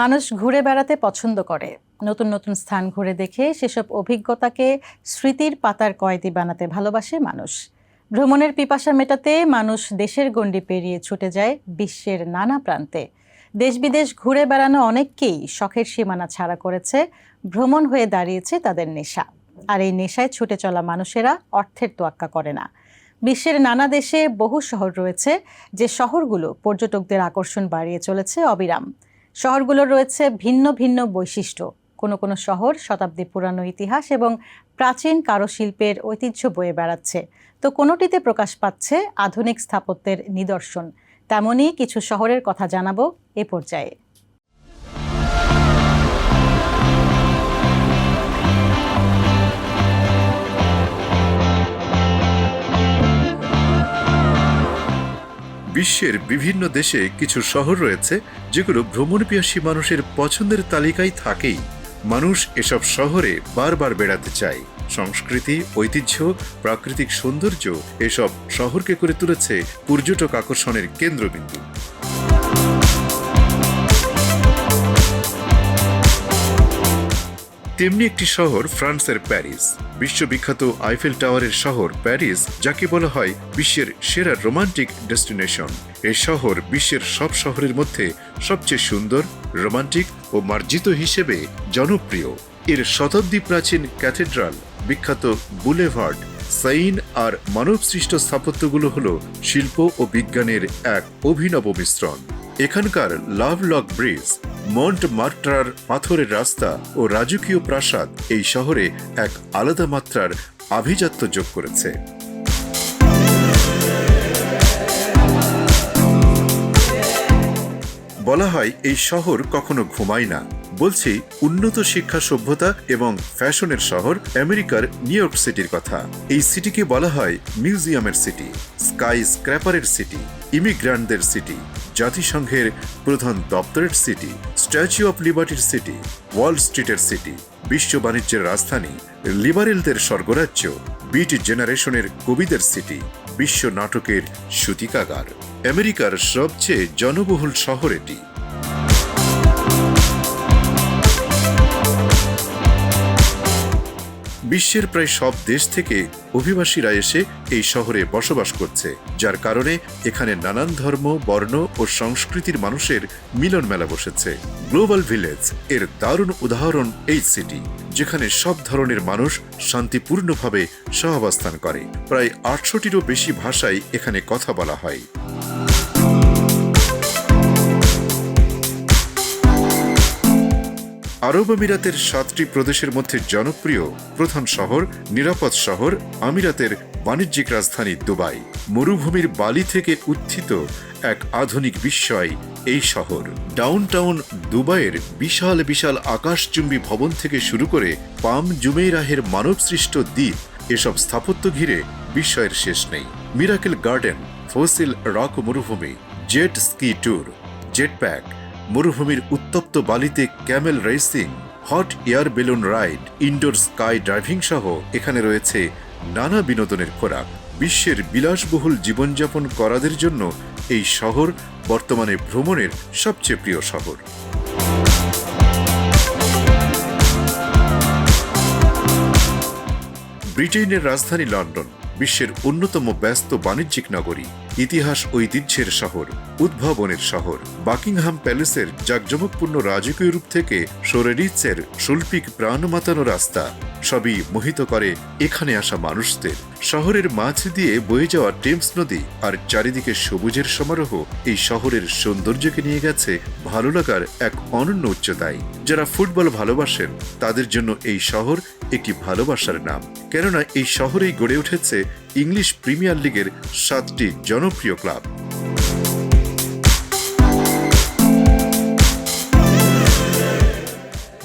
মানুষ ঘুরে বেড়াতে পছন্দ করে। নতুন নতুন স্থান ঘুরে দেখে সেসব অভিজ্ঞতাকে স্মৃতির পাতার কয়েদি বানাতে ভালোবাসে মানুষ। ভ্রমণের পিপাসা মেটাতে মানুষ দেশের গণ্ডি পেরিয়ে ছুটে যায় বিশ্বের নানা প্রান্তে। দেশ বিদেশ ঘুরে বেড়ানো অনেককেই শখের সীমানা ছাড়া করেছে, ভ্রমণ হয়ে দাঁড়িয়েছে তাদের নেশা। আর এই নেশায় ছুটে চলা মানুষেরা অর্থের তোয়াক্কা করে না। বিশ্বের নানা দেশে বহু শহর রয়েছে, যে শহরগুলো পর্যটকদের আকর্ষণ বাড়িয়ে চলেছে অবিরাম। শহরগুলোর রয়েছে ভিন্ন ভিন্ন বৈশিষ্ট্য। কোনো কোনো শহর শতাব্দী পুরানো ইতিহাস এবং প্রাচীন কারুশিল্পের ঐতিহ্য বয়ে বেড়াচ্ছে। তো কোনোটিতে প্রকাশ পাচ্ছে আধুনিক স্থাপত্যের নিদর্শন। তেমনই কিছু শহরের কথা জানাব এ পর্যায়ে। বিশ্বের বিভিন্ন দেশে কিছু শহর রয়েছে যেগুলো ভ্রমণপিয়াসী মানুষের পছন্দের তালিকায় থাকেই। মানুষ এসব শহরে বারবার বেড়াতে চায়। সংস্কৃতি, ঐতিহ্য, প্রাকৃতিক সৌন্দর্য এসব শহরকে করে তুলেছে পর্যটক আকর্ষণের কেন্দ্রবিন্দু। তেমনি একটি শহর ফ্রান্সের প্যারিস। বিশ্ববিখ্যাত আইফেল টাওয়ারের শহর প্যারিস, যাকে বলা হয় বিশ্বের সেরা রোমান্টিক ডেস্টিনেশন। এই শহর বিশ্বের সব শহরের মধ্যে সবচেয়ে সুন্দর, রোমান্টিক ও মার্জিত হিসেবে জনপ্রিয়। এর শতাব্দী প্রাচীন ক্যাথেড্রাল, বিখ্যাত বুলেভার্ড, সাইন আর মানবসৃষ্ট স্থাপত্যগুলো হল শিল্প ও বিজ্ঞানের এক অভিনব মিশ্রণ। এখানকার love lock bridge, Montmartre পাথরের রাস্তা ও রাজকীয় প্রাসাদ এই শহরে এক আলাদা মাত্রার আভিজাত্য যোগ করেছে। বলা হয় এই শহর কখনো ঘুমায় না। বলছি, উন্নত শিক্ষা সভ্যতা এবং ফ্যাশনের শহর আমেরিকার নিউ ইয়র্ক সিটির কথা। এই সিটিকে বলা হয় মিউজিয়ামের সিটি স্কাই স্ক্র্যাপারের সিটি, ইমিগ্রান্টদের সিটি। জাতিসংঘের প্রধান দপ্তরের সিটি, স্ট্যাচু অফ লিবার্টির সিটি, ওয়াল স্ট্রিটের সিটি, বিশ্ব বাণিজ্যের রাজধানী, লিবারেলদের স্বর্গরাজ্য, বিট জেনারেশনের কবিদের সিটি, বিশ্ব নাটকের সূতিকাগার। আমেরিকার সবচেয়ে জনবহুল শহর এটি। বিশ্বের প্রায় সব দেশ থেকে অভিবাসীরা এসে এই শহরে বসবাস করছে, যার কারণে এখানে নানান ধর্ম, বর্ণ ও সংস্কৃতির মানুষের মিলন মেলা বসেছে। গ্লোবাল ভিলেজ এর দারুণ উদাহরণ এই সিটি যেখানে সব ধরনের মানুষ শান্তিপূর্ণভাবে সহাবস্থান করে। প্রায় আটশোটিরও বেশি ভাষায় এখানে কথা বলা হয়। আরব আমিরাতের সাতটি প্রদেশের মধ্যে জনপ্রিয় প্রধান শহর, নিরাপদ শহর, আমিরাতের বাণিজ্যিক রাজধানী দুবাই। মরুভূমির বালি থেকে উত্থিত এক আধুনিক বিস্ময় এই শহর। ডাউনটাউন দুবাইয়ের বিশাল বিশাল আকাশচুম্বী ভবন থেকে শুরু করে পাম জুমেইরাহের মানবসৃষ্ট দ্বীপ, এসব স্থাপত্য ঘিরে বিস্ময়ের শেষ নেই। মিরাকেল গার্ডেন, ফসিল রক মরুভূমি, জেট স্কি ট্যুর, জেটপ্যাক মরুভূমির উত্তপ্ত বালিতে camel racing, hot air balloon ride, indoor sky driving সহ এখানে রয়েছে নানা বিনোদনের খোরাক। বিশ্বের বিলাসবহুল জীবনযাপন করাদের জন্য এই শহর বর্তমানে ভ্রমণের সবচেয়ে প্রিয় শহর। ব্রিটেনের রাজধানী লন্ডন, বিশ্বের অন্যতম ব্যস্ত বাণিজ্যিক নগরী। ইতিহাস ঐতিহ্যের শহর, উদ্ভাবনের শহর। বাকিংহাম প্যালেসের জাকজমকপূর্ণ রাজকীয় রূপ থেকে সোরেডিৎসের শৈল্পিক প্রাণ মাতানো রাস্তা। সবই মোহিত করে এখানে আসা মানুষদের। শহরের মাঝ দিয়ে বয়ে যাওয়া টেমস নদী আর চারিদিকে সবুজের সমারোহ এই শহরের সৌন্দর্যকে নিয়ে গেছে ভালো লাগার এক অনন্য উচ্চতায়। যারা ফুটবল ভালোবাসেন, তাদের জন্য এই শহর একটি ভালোবাসার নাম। কেননা এই শহরেই গড়ে উঠেছে ইংলিশ প্রিমিয়ার লিগের সাতটি জনপ্রিয় ক্লাব।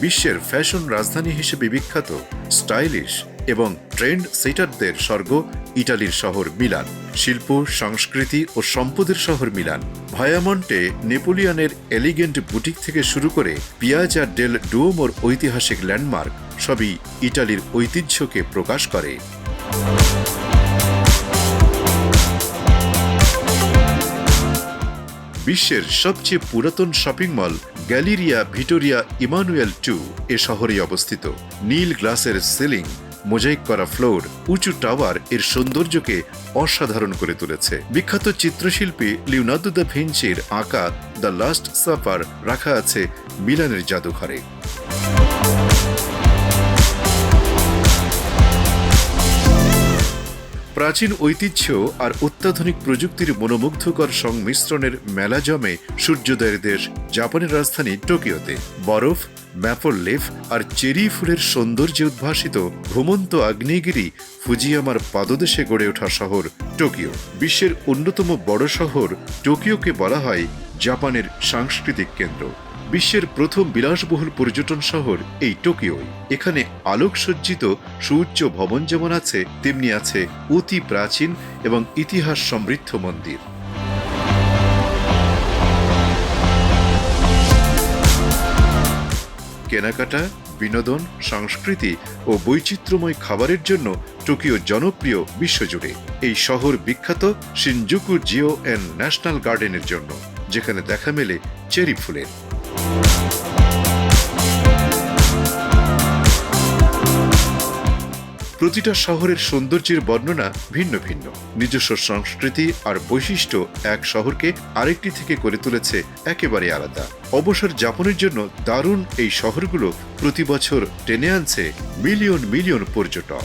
বিশ্বের ফ্যাশন রাজধানী হিসেবে বিখ্যাত স্টাইলিশ এবং ট্রেন্ড সেটারদের স্বর্গ ইটালির শহর মিলান। শিল্প, সংস্কৃতি ও সম্পদের শহর মিলান। ভায়ামন্টে নেপোলিয়ানের এলিগেন্ট বুটিক থেকে শুরু করে পিয়াজা ডেল ডুয়োমোর ঐতিহাসিক ল্যান্ডমার্ক সবই ইটালির ঐতিহ্যকে প্রকাশ করে। বিশ্বের সবচেয়ে পুরাতন shopping mall Galleria Vittorio Emanuele two এ শহরে অবস্থিত। নীল গ্লাসের সিলিং, মোজাইক করা ফ্লোর, উঁচু টাওয়ার এর সৌন্দর্যকে অসাধারণ করে তুলেছে। বিখ্যাত চিত্রশিল্পী লিওনার্দো দ্য ভিঞ্চির আঁকা দ্য লাস্ট সাফার রাখা আছে মিলানের জাদুঘরে। প্রাচীন ঐতিহ্য আর অত্যাধুনিক প্রযুক্তির মনোমুগ্ধকর সংমিশ্রণের মেলা জমে সূর্যোদয়ের দেশ জাপানের রাজধানী টোকিওতে। বরফ, ম্যাপল লেফ আর চেরি ফুলের সৌন্দর্যে উদ্ভাসিত ঘুমন্ত আগ্নেয়গিরি ফুজিয়ামার পাদদেশে গড়ে ওঠা শহর টোকিও। বিশ্বের অন্যতম বড় শহর টোকিওকে বলা হয় জাপানের সাংস্কৃতিক কেন্দ্র। বিশ্বের প্রথম বিলাসবহুল পর্যটন শহর এই টোকিও এখানে আলোকসজ্জিত সুউচ্চ ভবন যেমন আছে, তেমনি আছে অতি প্রাচীন এবং ইতিহাস সমৃদ্ধ মন্দির। কেনাকাটা, বিনোদন, সংস্কৃতি ও বৈচিত্র্যময় খাবারের জন্য টোকিও জনপ্রিয় বিশ্বজুড়ে। এই শহর বিখ্যাত সিনজুকু জিও অ্যান্ড ন্যাশনাল গার্ডেনের জন্য, যেখানে দেখা মেলে চেরি ফুলের। প্রতিটা শহরের সৌন্দর্যের বর্ণনা ভিন্ন ভিন্ন। নিজস্ব সংস্কৃতি আর বৈশিষ্ট্য এক শহরকে আরেকটি থেকে করে তুলেছে একেবারে আলাদা। অবসর যাপনের জন্য দারুণ এই শহরগুলো প্রতি বছর টেনে আনছে মিলিয়ন মিলিয়ন পর্যটক।